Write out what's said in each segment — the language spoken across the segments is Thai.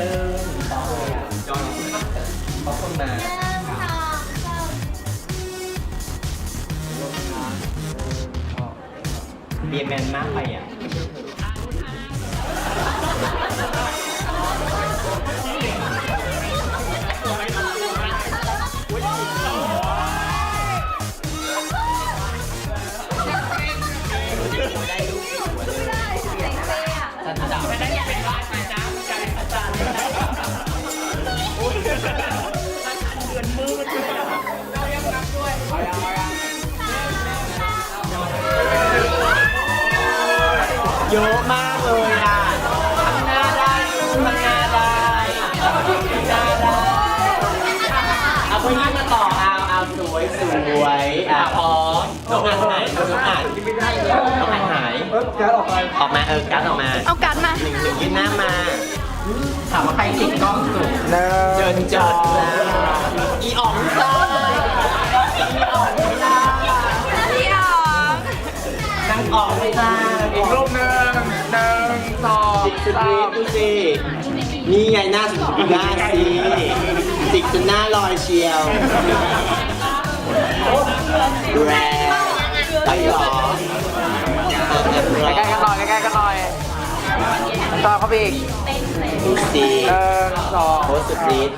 นึ่งสองจอนขอบคุณมาเบียร์แมนมากไปอะ เยอะมากเลยอะทำหน้าได้ทำหน้าได้ทำหน้าได้เอาไปยิ้มมาต่อเอาเอาสวยสวยอะพร้อมน้องอ่านหายน้องอ่านน้องอ่านหายเออการออกไปออกมาเออการดออกมาเอากัดมาหนึ่งหนึ่งยืนหน้ามาถามว่าใครติดกล้องสุดหนึ่เจิงนเจิดนะอีอ๋องจ้าอีอ๋องจ้าพี่อ๋องนางอ๋องจ้าอีกรูป สุดสาฤทมธิ์ดูสินี่ไงหน้าสุดสุดหน้าสิจิกจนหน้าลอยเชียวดูแลไปหรอใกล้ๆกันหน่อยใกล้ๆกันหน่อยต่อเข้าไปอีกดูสิหนึ่งสองโพสต์สุดฤทธิ์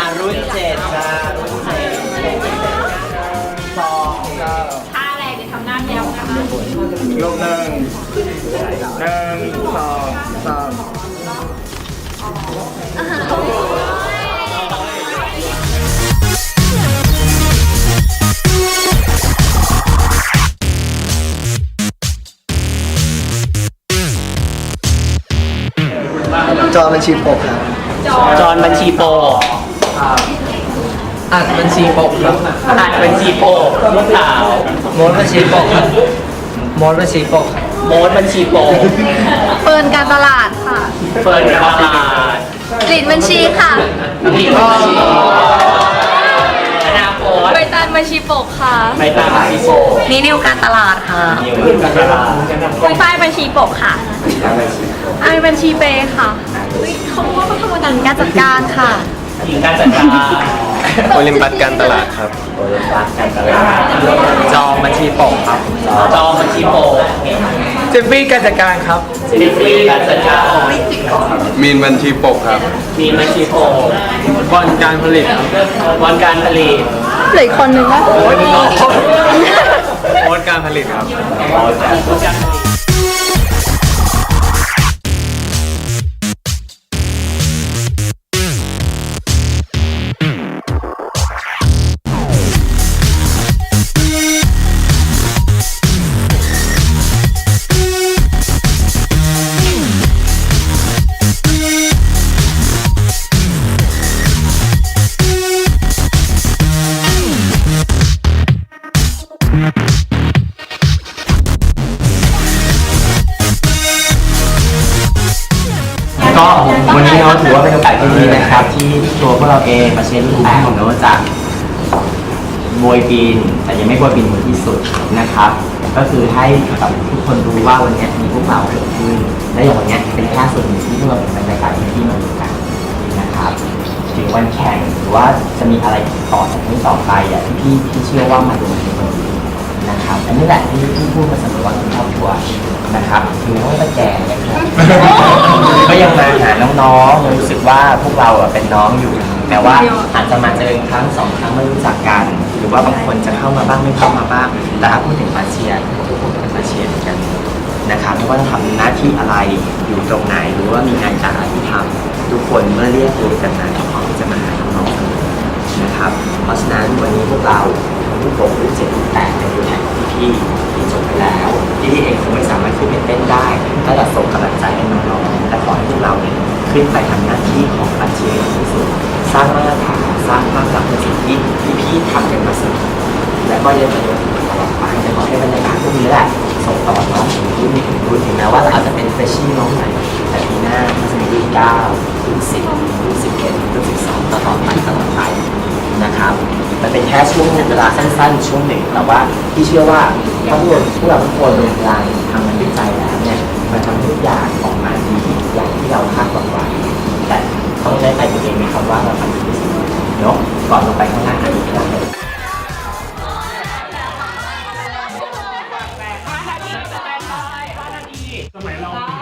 อรุ่นเจ็ดจ้ารุ่นเจ็ดสองสามท่า อีกรูปหนึ่งหนึ่งสองสามจอบัญชีปกครับ จอนบัญชีโปรอัดบัญชีปกครับอัดบัญชีโปรลูกสาว โมดบัญชีปกครับ โมดบัญชีปกครับโมดบัญชีโปรเฟิร์นการตลาดค่ะเฟิร์นตลาดกลิ่นบัญชีค่ะนี่บัญชีอนาคตใบตันบัญชีปกค่ะไปตามบัญชีโปรนี่นิวการตลาดค่ะนิวการตลาดคุยฝ้ายบัญชีปกค่ะไอบัญชีเปย์ค่ะเขาบอกว่าเขาทำงานการจัดการค่ะ หญิงการจัดการโอลิมปัสการตลาดครับ โอลิมปัสการตลาดจองบัญชีปกครับ จองบัญชีโปรเจฟฟี่การจัดการครับซิฟี่การจัดการมีนบัญชีปกครับ มีบัญชีโปรบอลการผลิตครับวันการผลิตเหลืออีกคนนึงนะโมดการผลิตครับวันการผลิต ก็วันนี้เราถือว่าเป็นโอกาสที่ดีนะครับ ที่ตัวพวกเราเองมาเชนรุ่นแรกของเราจะโบยปีนแต่ยังไม่โบยปีนถึงที่สุดนะครับ ก็คือให้กับทุกคนรู้ว่าวันนี้มีพวกเราเกิดขึ้นและอย่างวันนี้เป็นแค่ส่วนหนึ่งที่พวกเราเป็นบรรยากาศที่มาดูกันนะครับถึงวันแข่งหรือว่าจะมีอะไรต่อจากนี้ต่อไปอะที่พี่พี่เชื่อว่ามันจะมาถึงวันนี้นะครับอันนี้แหละที่ที่พูดมาเสมอว่าเป็นครอบครัวนะครับถึงแม้ว่าจะแก่นะครับ ยังมาหาน้องๆยังรู้สึกว่าพวกเราอะเป็นน้องอยู่แม้ว่าอาจจะมาเจอครั้งสองครั้งไม่รู้จักกัน หรือว่าบางคนจะเข้ามาบ้างไม่เข้ามาบ้าง แต่ถ้าพูดถึงมาเชียร์ทุกคนเป็นมาเชียร์เหมือนกันนะครับไม่ว่าจะทำหน้าที่อะไรอยู่ตรงไหนหรือว่ามีงานการอะไรที่ทำทุกคนเมื่อเรียกตัวกันมาก็พร้อมที่จะมาหาน้องๆเสมอนะครับ เพราะฉะนั้นวันนี้พวกเราผู้ปกผู้เจ็ดผู้แปดเป็นตัวแทนของพี่ๆที่จบไปแล้วพี่ๆเองคงไม่สามารถขึ้นไปเต้นได้ก็จะส่ง ขึ้นไปทำหน้าที่ของอาชียร์ที่สุด สร้างมาตรฐานสร้างภาพลักษณ์ในสิ่งที่พี่ทำกันมาสมอและก็ยังจะอยู่ตลอดไปจะขอให้บรรยากาศพวกนี้แหละส่งต่อน้องถึงรุ่นถึงรุ่นถึงแม้ว่าอาจจะเป็นเฟรชชี่น้องใหม่แต่ปีหน้าก็จะมีรุ่นเก้ารุ่นสิบรุ่นสิบเอ็ดรุ่นสิบสองตลอดไปตลอดไปนะครับมันเป็นแค่ช่วงเวลาสั้นๆช่วงหนึ่งแต่ว่าพี่เชื่อว่าถ้าพวกเราพวกเราทุกคนรวมพลังทำมันด้วยใจแล้วเนี่ยมันทำทุกอย่างอ แรกอาเองมีคำว่าเราทำเนาะก่อนลงไปข้างล่างอันนี้ครับสมัยเรา